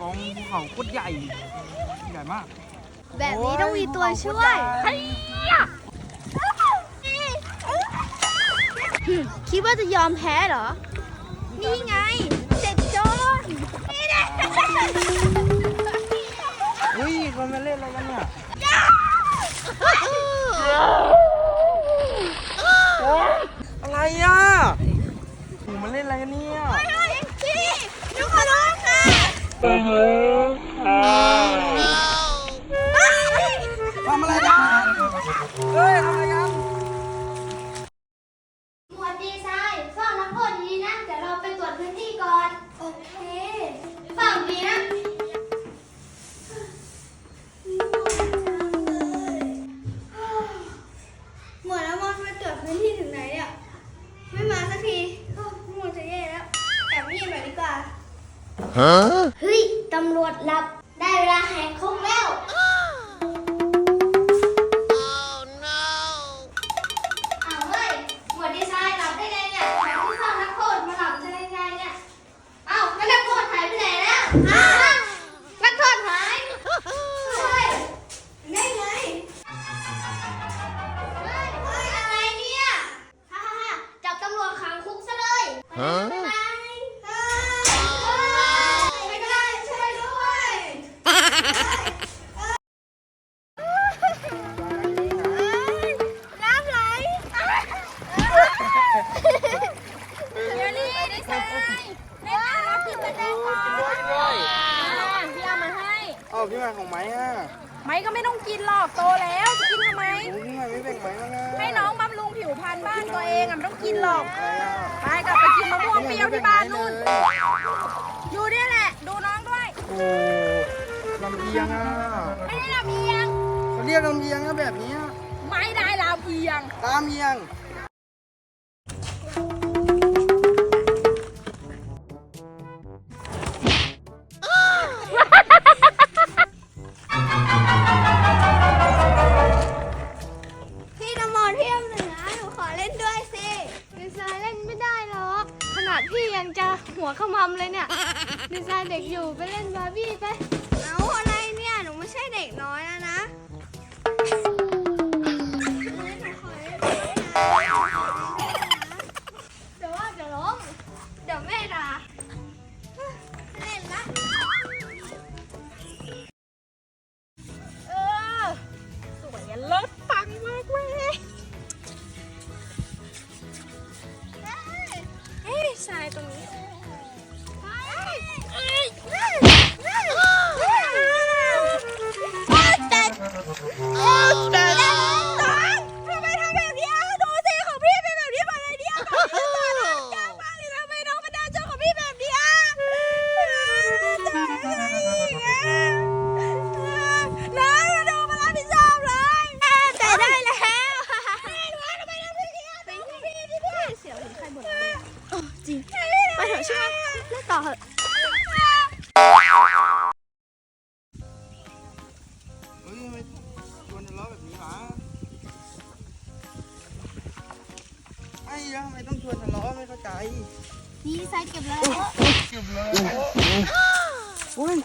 กองภูเขาโคตรใหญ่ ใหญ่มากแบบนี้ต้องมีตัวช่วยคิดว่าจะยอมแพ้เหรอ นี่ไงเจ็บจนนี่แหละเฮ้ยมันมาเล่นอะไรกันเนี่ยอะไรอะโหมันเล่นอะไรกันเนี่ย พี่หนูขอร้องค่ะ ท เฮ้ย ตำรวจหลับ ได้เวลาแหกคุกแล้ว อ้าวเฮ้ยหมวดดีไซน์หลับได้ไงเนี่ยแถมที่เข้านักโทษมาหลับได้ไงเนี่ย อ้าวแล้วนักโทษหายไปไหนแล้วฮะนั น้ำไหลเดี๋ยวนี้ดีไซน์เล่นน้ำขึ้นมาเล่นก่อนพี่เอามาให้ เอาพี่มาของไม้อะไม้ก็ไม่ต้องกินหรอกโตแล้วจะกินทำไม โอ้พี่มาไม่แบ่งไม้มานะให้น้องบำรุงผิวพรรณบ้านตัวเองอะไม่ต้องกินหรอก ไปกลับไปกินมะม่วงเปรี้ยวที่บ้านนู่น อยู่เนี่ย เอียงอะไม่ได้ลำเอียงเขาเรียกลำเอียงนะแบบเนี้ยไม่ได้ลำเอียงตามเอียงพี่น้ำมนต์พี่อำเหนือหนูขอเล่นด้วยสิดีไซน์เล่นไม่ได้หรอกขนาดพี่ยังจะหัวขมำเลยเนี่ยดีไซน์เด็กอยู่ไปเล่นบาร์บี้ไป นี่ใส่เก็บเลยเจ็บเลยอุ้ย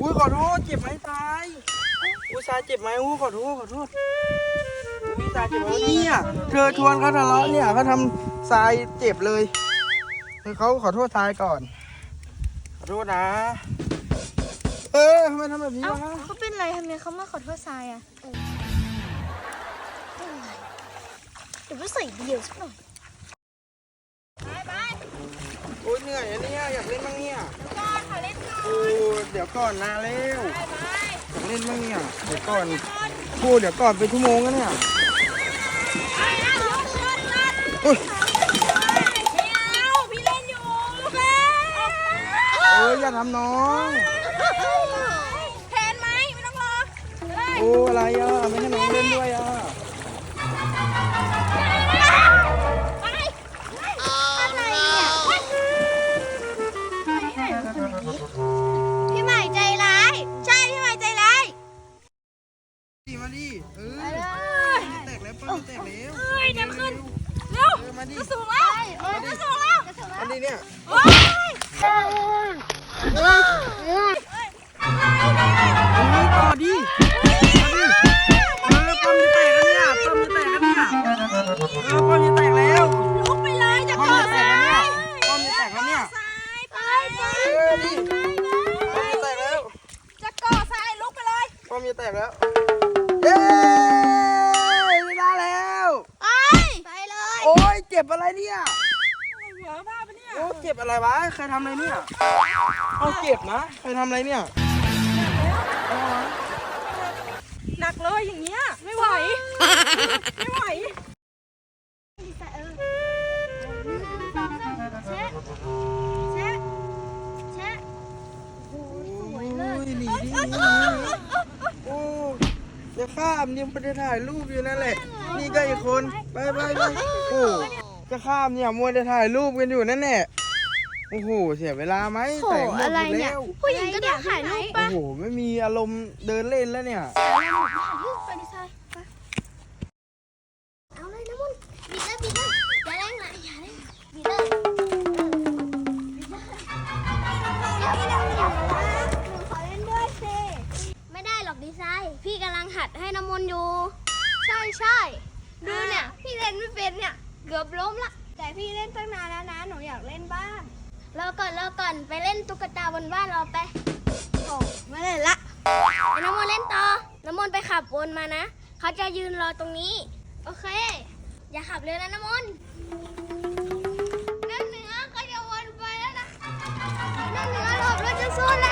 อุ้ยขอโทษเจ็บไหมทรายอุ้ยทรายเจ็บไหมอุ้ยขอโทษขอโทษอุ้ยพี่ทรายเจ็บไหมเนี่ยเธอชวนเขาทะเลาะเนี่ยเขาทำทรายเจ็บเลยเออเขาขอโทษทรายก่อน ขอโทษนะ เออทำไมทำแบบนี้เอ้าวะเขาเป็นไรทำไมเขามาขอโทษทรายอะเดี๋ยวไปใส่เดียวสักหน่อย อ้ยเหนื่อยอันเนี้ยอยากเล่นบ้างเนี่ยก่อนขอเล่นก่อนโอ้เดี๋ยวก่อนนะเร็วไปไปอยากเล่นบ้างเนี่ยเดี๋ยวก่อนพูดเดี๋ยวก่อนเป็นชั่วโมงแล้วเนี่ยไปเอาลูกเล่นเล่นโอ้ยไม่เอาพี่เล่นอยู่ลูกเล่นเอออย่าทำน้องแทนไหมไม่ต้องรอเลยโอ้อะไรอะไม่ให้น้องเล่นด้วยอะ Mm-hmm. มจะแตกแล้ว เย้ไม่ได้แล้ว ไปไปเลยโอ้ยเจ็บอะไรเนี่ยเหลือผ้าปะเนี่ยโอ้เจ็บอะไรวะ ใครทำอะไรเนี่ยเอาเจ็บนะ ใครทำอะไรเนี่ยเอาวะหนักเลยอย่างเงี้ย ไม่ไหว ไม่ไหว เช็ดเช็ดเช็ดโอ้ยสวยเลยโอ้ยหนีดิโอ้ จะข้ามยังไปถ่ายรูปอยู่นั่นแหละ นี่ก็อีกคนไปไปไปโอ้จะข้ามเนี่ยมัวจะถ่ายรูปกันอยู่นั่นแหละโอ้โหเสียเวลาไหมโหแต่งหมดอะไรหมดเนี่ย แล้วผู้หญิงก็ต้องถ่ายรูปโอ้โหไม่มีอารมณ์เดินเล่นแล้วเนี่ย ไปดิซายไปเอาเลยนะมุนบิดเลยบิดเลยอย่าเร่งนะอย่าเร่งบิดเลยเออ น้ำมนต์อยู่ ใช่ใช่ดูเนี่ยพี่เล่นไม่เป็นเนี่ยเกือบล้มละ แต่พี่เล่นตั้งนานแล้วนะ หนูอยากเล่นบ้างรอก่อนรอก่อนไปเล่นตุ๊กตาบนบ้านเราไปโอ้ไม่เล่นละไอ้น้ำมนต์เล่นต่อน้ำมนต์ไปขับวนมานะเขาจะยืนรอตรงนี้ โอเค อย่าขับเร็วนะน้ำมนต์นั่นเหนือเขาจะวนไปแล้วนะนั่นเหนือหลบเราจะสู้แล้ว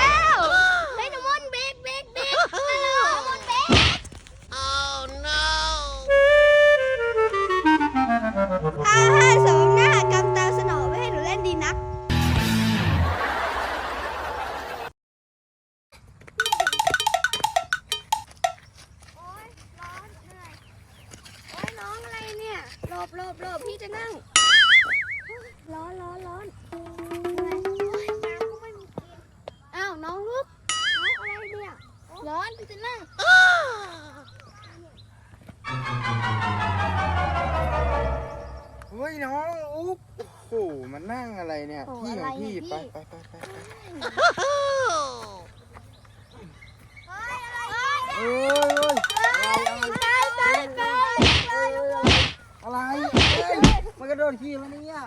บหลบหลบพี่จะนั่งโอ๊ยร้อนร้อนร้อนเหนื่อยโอ๊ยน้ำก็ไม่มีกินอ้าวน้องลุกน้องอะไรเนี่ย ร้อนพี่จะนั่งเฮ้ยน้องอุ๊บโอ้โหมันนั่งอะไรเนี่ย โอ้พี่ของอะไรเนี่พี่ยไปพี่ ไปไปไปไป นขี่มาเนี่ย